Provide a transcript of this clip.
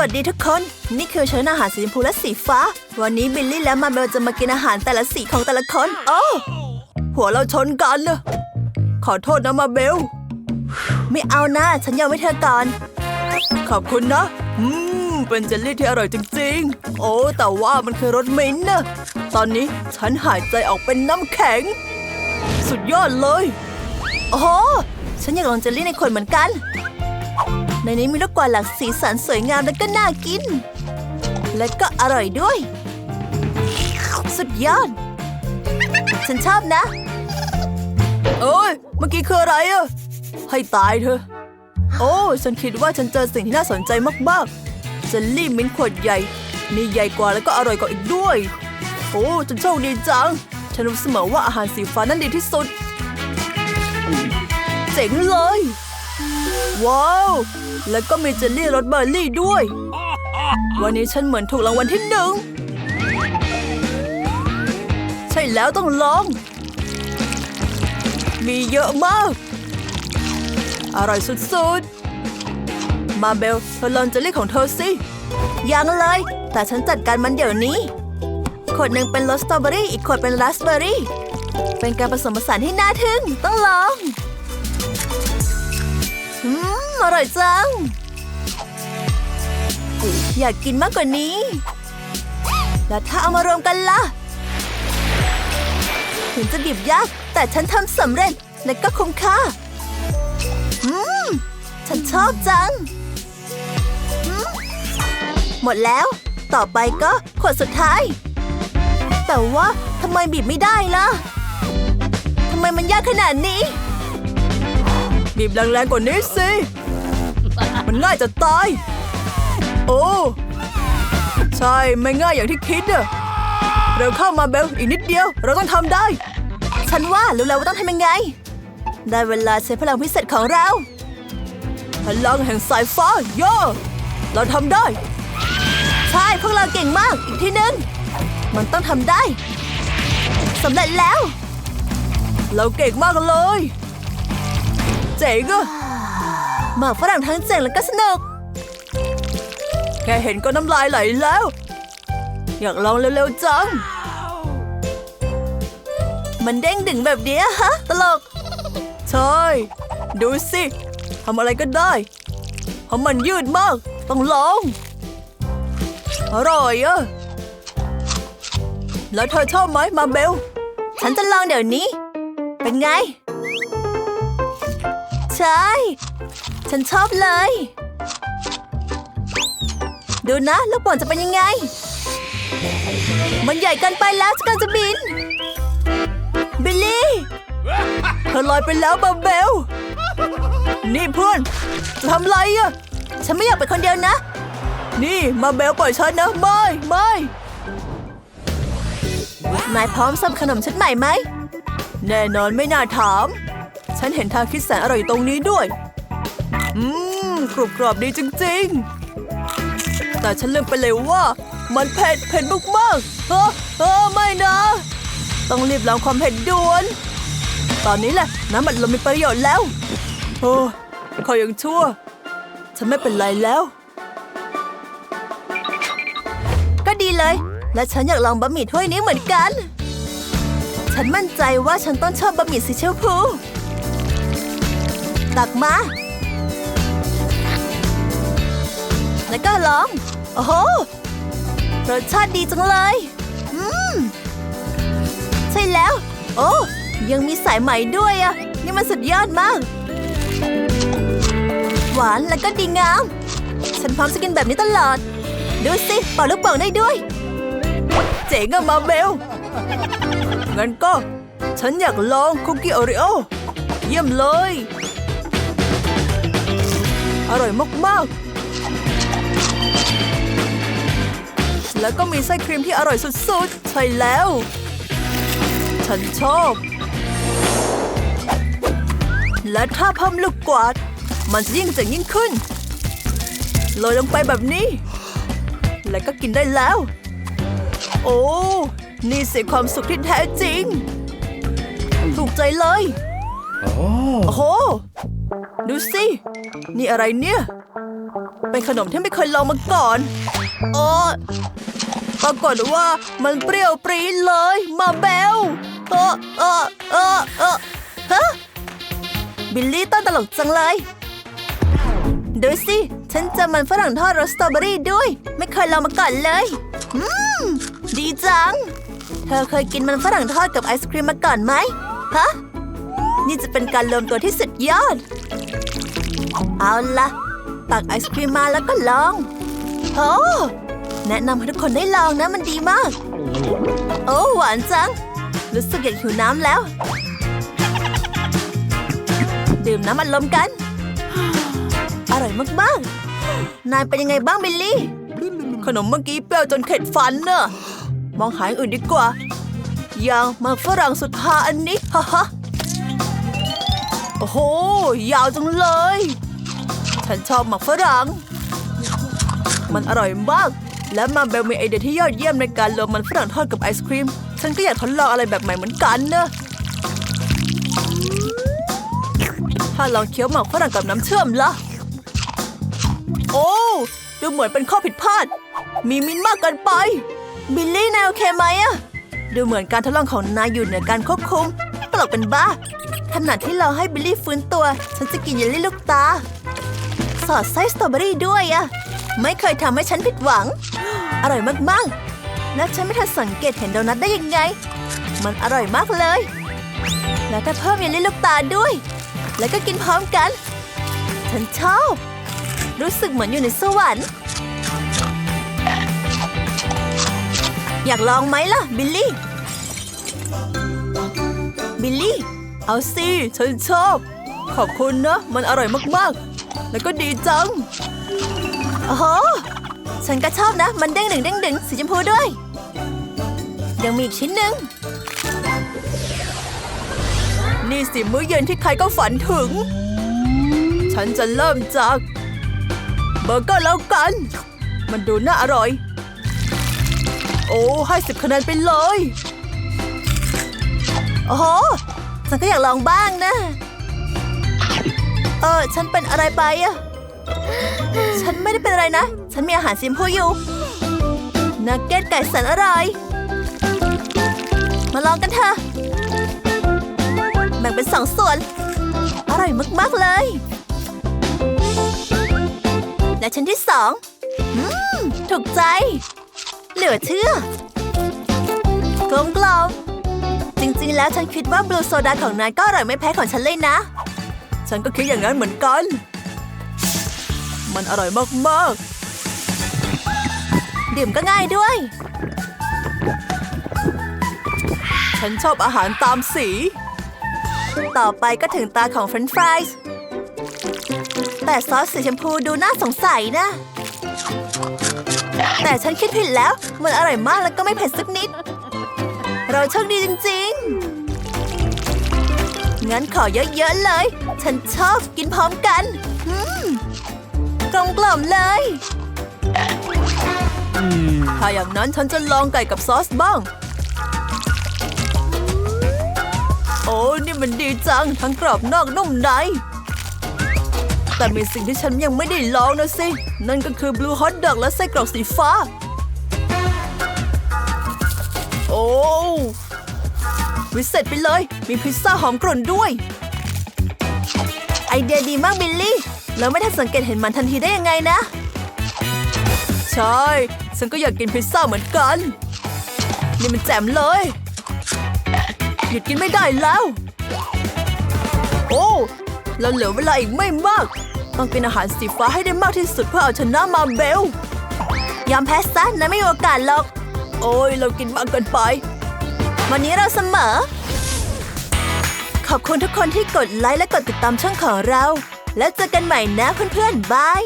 วัสดีทุกคน นี่คือเชิญอาหารสีชมพูและสีฟ้า วันนี้บิลลี่และมาเบลจะมากินอาหารแต่ละสีของแต่ละคน โอ้หัวเราชนกันนะขอโทษนะมาเบล ไม่เอานะ ฉันยอมให้เธอก่อน ขอบคุณนะ อืม เป็นเจลลี่ที่อร่อยจริงๆ โอ้ แต่ว่ามันคือรสมิ้นนะ ตอนนี้ฉันหายใจออกเป็นน้ำแข็ง สุดยอดเลย โอ้ฉันอยากลองเจลลี่ในขวดเหมือนกัน ในนี้มีลูกกวาดหลากสีสันสวยงามและก็น่ากิน และก็อร่อยด้วย สุดยอด ฉันชอบนะเอ้ยเมื่อกี้คืออะไรอะให้ตายเถอะ โอ้ฉันคิดว่าฉันเจอสิ่งที่น่าสนใจมากๆเจลลี่มิ้นขวดใหญ่มีใหญ่กว่าแล้วก็อร่อยกว่าอีกด้วย โอ้ฉันโชคดีจัง ฉันรู้เสมอว่าอาหารสีฟ้านั้นดีที่สุด เจ๋งเลย ว้าว แล้วก็มีเจลลี่รสเบอร์รี่ด้วย วันนี้ฉันเหมือนถูกรางวัลที่หนึ่ง ใช่แล้วต้องลอง มีเยอะมาก อร่อยสุดๆ มาเบลเธอลองเจลลี่ของเธอสิ ยังเลย แต่ฉันจัดการมันเดี๋ยวนี้ ขวดหนึ่งเป็นรสสตรอเบอรี่ อีกขวดเป็นราสเบอรี่ เป็นการผสมผสานที่น่าทึ่ง ต้องลอง อืมอร่อยจังอยากกินมากกว่านี้ แล้วถ้าเอามารวมกันล่ะ ถึงจะบีบยาก แต่ฉันทำสำเร็จและก็คุ้มค่า อืม ฉันชอบจัง หมดแล้ว ต่อไปก็ขวดสุดท้าย แต่ว่าทำไมบีบไม่ได้ล่ะ ทำไมมันยากขนาดนี้ บีบแรงๆกว่านี้สิ มันง่ายจะตาย โอ้ ใช่ไม่ง่ายอย่างที่คิดอะเร็วเข้ามาเบลอีกนิดเดียว เราต้องทำได้ ฉันว่ารู้แล้วว่าต้องทำยังไง ได้เวลาใช้พลังพิเศษของเรา พลังแห่งสายฟ้าโยเราทำได้ ใช่พวกเราเก่งมากอีกทีนึง มันต้องทำได้สำเร็จแล้ว เราเก่งมากเลย เจ๋งอะ หมากฝรั่งทั้งเจ๋งแล้วก็สนุก แค่เห็นก็น้ำลายไหลแล้ว อยากลองเร็วๆจัง มันเด้งดึงแบบเนี้ยฮะ ตลก ใช่ ดูสิทำอะไรก็ได้เพราะมันยืดมาก ต้องลอง อร่อยอะแล้วเธอชอบไหมมาเบล ฉันจะลองเดี๋ยวนี้ เป็นไง ใช่ ฉันชอบเลย ดูนะลูกบอลจะเป็นยังไง มันใหญ่เกันไปแล้วจะกำลังจะบิน บิลลี่ เธอลอยไปแล้วบาเบล นี่เพื่อนจะทำไรอะฉันไม่อยากไปคนเดียวนะ นี่มาเบลปล่อยฉันนะ ไม่ไม่นายพร้อมสับขนมชุดใหม่ไหม แน่นอนไม่น่าถาม ฉันเห็นทางคิดแสนอร่อยตรงนี้ด้วย อืมกรุบกรอบดีจริง ๆ แต่ฉันลืมไปเลยว่า มันเผ็ดเผ็ดมากๆเออเออไม่นะ ต้องรีบล้างความเผ็ดด่วน ตอนนี้แหละน้ำมันลมมีประโยชน์แล้ว โอ้ขอยังชั่ว ฉันไม่เป็นไรแล้ว ก็ดีเลย และฉันอยากลองบะหมี่ถ้วยนี้เหมือนกัน ฉันมั่นใจว่าฉันต้องชอบบะหมี่สีชมพูตักมา แล้วก็ลอง โอ้โหรสชาติดีจังเลย อืม ใช่แล้ว โอ้ยังมีสายไหมด้วยอะนี่มันสุดยอดมาก หวานแล้วก็ดีงาม ฉันพร้อมจะกินแบบนี้ตลอด ดูสิเป่าลูกโป่งได้ด้วย เจ๋งอะมาเบลงั้นก็ ฉันอยากลองคุกกี้โอริโอเยี่ยมเลย อร่อยมากๆ แล้วก็มีไส้ครีมที่อร่อยสุดๆ ใช่แล้ว ฉันชอบ และถ้าเพิ่มลูกกวาด มันจะยิ่งเจ๋งยิ่งขึ้นโรยลงไปแบบนี้ แล้วก็กินได้แล้ว โอ้ นี่สิความสุขที่แท้จริง ถูกใจเลย โอ้โห ดูสิ นี่อะไรเนี่ย เป็นขนมที่ไม่เคยลองมาก่อนโอ้ปรากฏว่ามันเปรี้ยวปรี๊ดเลย มาเบลเออเออเออเออฮะ บิลลี่ต้นตลกจังเลย ดูสิ ฉันจะมันฝรั่งทอดรสสตรอเบอรี่ด้วย ไม่เคยลองมาก่อนเลย อืม ดีจัง เธอเคยกินมันฝรั่งทอดกับไอศครีมมาก่อนไหม ฮะ นี่จะเป็นการรวมตัวที่สุดยอด เอาละตักไอศครีมมาแล้วก็ลองโอ้แนะนำให้ทุกคนได้ลองนะมันดีมาก โอ้หวานจัง รู้สึกอยากหิวน้ำแล้ว ดื่มน้ำอัดลมกัน อร่อยมากๆ นายเป็นยังไงบ้างบิลลี่ ขนมเมื่อกี้เปรี้ยวจนเข็ดฟันเนอะมองหาอย่างอื่นดีกว่า อย่างมาฝรั่งสุดฮาอันนี้ฮ่าฮ่า โอ้โห ยาวจังเลย ฉันชอบหมักฝรั่ง มันอร่อยมาก และมาเบลมีไอเดียที่ยอดเยี่ยมในการรวมมันฝรั่งทอดกับไอศครีม ฉันก็อยากทดลองอะไรแบบใหม่เหมือนกันเนอะถ้าลองเคี้ยวหมักฝรั่งกับน้ำเชื่อมล่ะโอ้ดูเหมือนเป็นข้อผิดพลาด มีมินมากเกินไป บิลลี่นายโอเคไหมอะดูเหมือนการทดลองของนายอยู่เหนือการควบคุมตลกเป็นบ้า ขณะที่เราให้บิลลี่ฟื้นตัว ฉันจะกินเยลลี่ลูกตา สอดไส้สตรอเบอรี่ด้วยอะไม่เคยทำให้ฉันผิดหวัง อร่อยมากๆ และฉันไม่ทันสังเกตเห็นโดนัทได้ยังไง มันอร่อยมากเลย แล้วถ้าเพิ่มเยลลี่ลูกตาด้วย แล้วก็กินพร้อมกัน ฉันชอบ รู้สึกเหมือนอยู่ในสวรรค์ อยากลองไหมล่ะ บิลลี่ บิลลี่ เอาสิฉันชอบ ขอบคุณนะ มันอร่อยมากๆ แล้วก็ดีจังโอ้โหฉันก็ชอบนะ มันเด้งดึงเด้งดึงสีชมพูด้วยยังมีอีกชิ้นหนึ่งนี่สิมื้อเย็นที่ใครก็ฝันถึง ฉันจะเริ่มจาก เบอร์เกอร์แล้วกัน มันดูน่าอร่อย โอ้ให้สิบคะแนนไปเลย โอ้โห ฉันก็อยากลองบ้างนะ เออ ฉันเป็นอะไรไปอะ ฉันไม่ได้เป็นอะไรนะ ฉันมีอาหารซิมพูอยู่นักเก็ตไก่แสนอร่อย มาลองกันเถอะ แบ่งเป็นสองส่วน อร่อยมาก ๆ เลย และชั้นที่สองอืมถูกใจ เหลือเชื่อกลมกลมๆจ ริง ๆ แล้วฉันคิดว่าบลูโซดาของนายก็อร่อยไม่แพ้ของฉันเลยนะ ฉันก็คิดอย่างนั้นเหมือนกัน มันอร่อยมากๆ ดื่มก็ง่ายด้วย ฉันชอบอาหารตามสี ต่อไปก็ถึงตาของเฟรนช์ฟรายส์แต่ซอสสีชมพูดูน่าสงสัยนะ แต่ฉันคิดผิดแล้ว มันอร่อยมากแล้วก็ไม่เผ็ดสักนิด เราโชคดีจริง ๆ งั้นขอเยอะ ๆ เลย ฉันชอบกินพร้อมกันกลมกล่อมเลย ถ้าอย่างนั้นฉันจะลองไก่กับซอสบ้าง โอ้ นี่มันดีจัง ทั้งกรอบนอกนุ่มใน แต่มีสิ่งที่ฉันยังไม่ได้ลองนะสิ นั่นก็คือบลูฮอทดอกและไส้กรอกสีฟ้า วิเศษไปเลย มีพิซซ่าหอมกรุ่นด้วย ไอเดียดีมากบิลลี่ แล้วไม่ทันสังเกตเห็นมันทันทีได้ยังไงนะ ใช่ ฉันก็อยากกินพิซซ่าเหมือนกัน นี่มันแจ่มเลย หยุดกินไม่ได้แล้ว โอ้เราเหลือเวลาอีกไม่มาก ต้องกินอาหารสีฟ้าให้ได้มากที่สุดเพื่อเอาชนะมาเบล ยอมแพ้ซะนะไม่มีโอกาสหรอก โอ้ยเรากินมากเกินไป วันนี้เราเสมอ ขอบคุณทุกคนที่กดไลค์และกดติดตามช่องของเรา แล้วเจอกันใหม่นะเพื่อนๆบาย